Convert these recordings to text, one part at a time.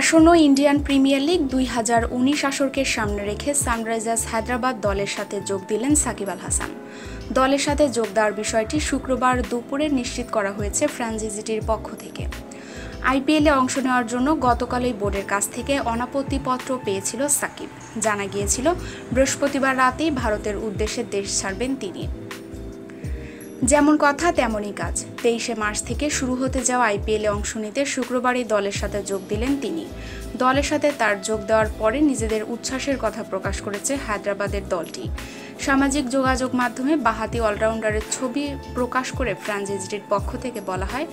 আসন্ন Indian premier league দুই হাজার উনিশ আসরকে সামনে রেখে সানরাইজার্স হায়দ্রাবাদ দলের সাথে যোগ দিলেন সাকিব আল হাসান। দলের সাথে যোগ দেওয়ার বিষয়টি শুক্রবার দুপুরে নিশ্চিত করা হয়েছে ফ্রাঞ্চাইজিটির পক্ষ থেকে। আইপিএলে অংশ নেওয়ার জন্য গতকালই বোর্ডের কাছ থেকে অনাপত্তিপত্র পেয়েছিল সাকিব। জানা গিয়েছিল, বৃহস্পতিবার রাতেই ভারতের উদ্দেশ্যে দেশ ছাড়বেন তিনি। যেমন কথা, তেমনই কাজ। তেইশে মার্চ থেকে শুরু হতে যাওয়া আইপিএলে অংশ নিতে শুক্রবারই দলের সাথে যোগ দিলেন তিনি। দলের সাথে তার যোগ দেওয়ার পরে নিজেদের উচ্ছ্বাসের কথা প্রকাশ করেছে হায়দ্রাবাদের দলটি। সামাজিক যোগাযোগ মাধ্যমে বাহাতি অলরাউন্ডারের ছবি প্রকাশ করে ফ্রাঞ্চাইজিটির পক্ষ থেকে বলা হয়,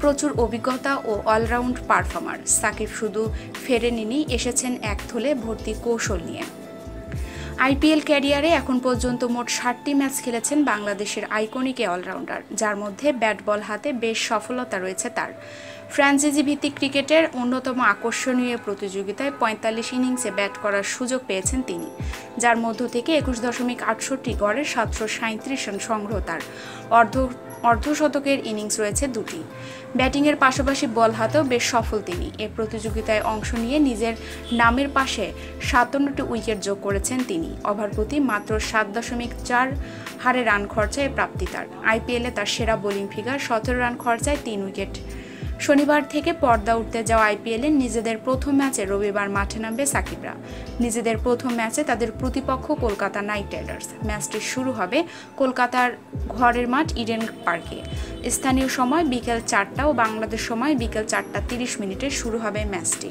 প্রচুর অভিজ্ঞতা ও অলরাউন্ড পারফর্মার। সাকিব শুধু ফেরেনিনি, এসেছেন এক থলে ভর্তি কৌশল নিয়ে। আইপিএল ক্যারিয়ারে এখন পর্যন্ত মোট ষাটটি ম্যাচ খেলেছেন বাংলাদেশের আইকনিক অলরাউন্ডার, যার মধ্যে ব্যাট বল হাতে বেশ সফলতা রয়েছে তার। ফ্র্যাঞ্চাইজি ভিত্তিক ক্রিকেটের অন্যতম আকর্ষণীয় প্রতিযোগিতায় পঁয়তাল্লিশ ইনিংসে ব্যাট করার সুযোগ পেয়েছেন তিনি, যার মধ্য থেকে একুশ দশমিক আটষট্টি গড়ে সাতশো সাঁত্রিশ রান সংগ্রহ তার। অর্ধ অর্ধশতকের ইনিংস রয়েছে দুটি। ব্যাটিংয়ের পাশাপাশি বল হাতেও বেশ সফল তিনি। এ প্রতিযোগিতায় অংশ নিয়ে নিজের নামের পাশে সাতান্নটি উইকেট যোগ করেছেন তিনি। ওভার প্রতি মাত্র সাত দশমিক চার হারে রান খরচায় প্রাপ্তি তার। আইপিএলে তার সেরা বোলিং ফিগার সতেরো রান খরচায় তিন উইকেট শনিবার থেকে পর্দা উঠতে যাওয়া আইপিএলে নিজেদের প্রথম ম্যাচে রবিবার মাঠে নামবে সাকিবরা। নিজেদের প্রথম ম্যাচে তাদের প্রতিপক্ষ কলকাতা নাইট রাইডার্স। ম্যাচটি শুরু হবে কলকাতার ঘরের মাঠ ইডেন পার্কে। স্থানীয় সময় বিকেল চারটা ও বাংলাদেশ সময় বিকেল চারটা তিরিশ মিনিটে শুরু হবে ম্যাচটি।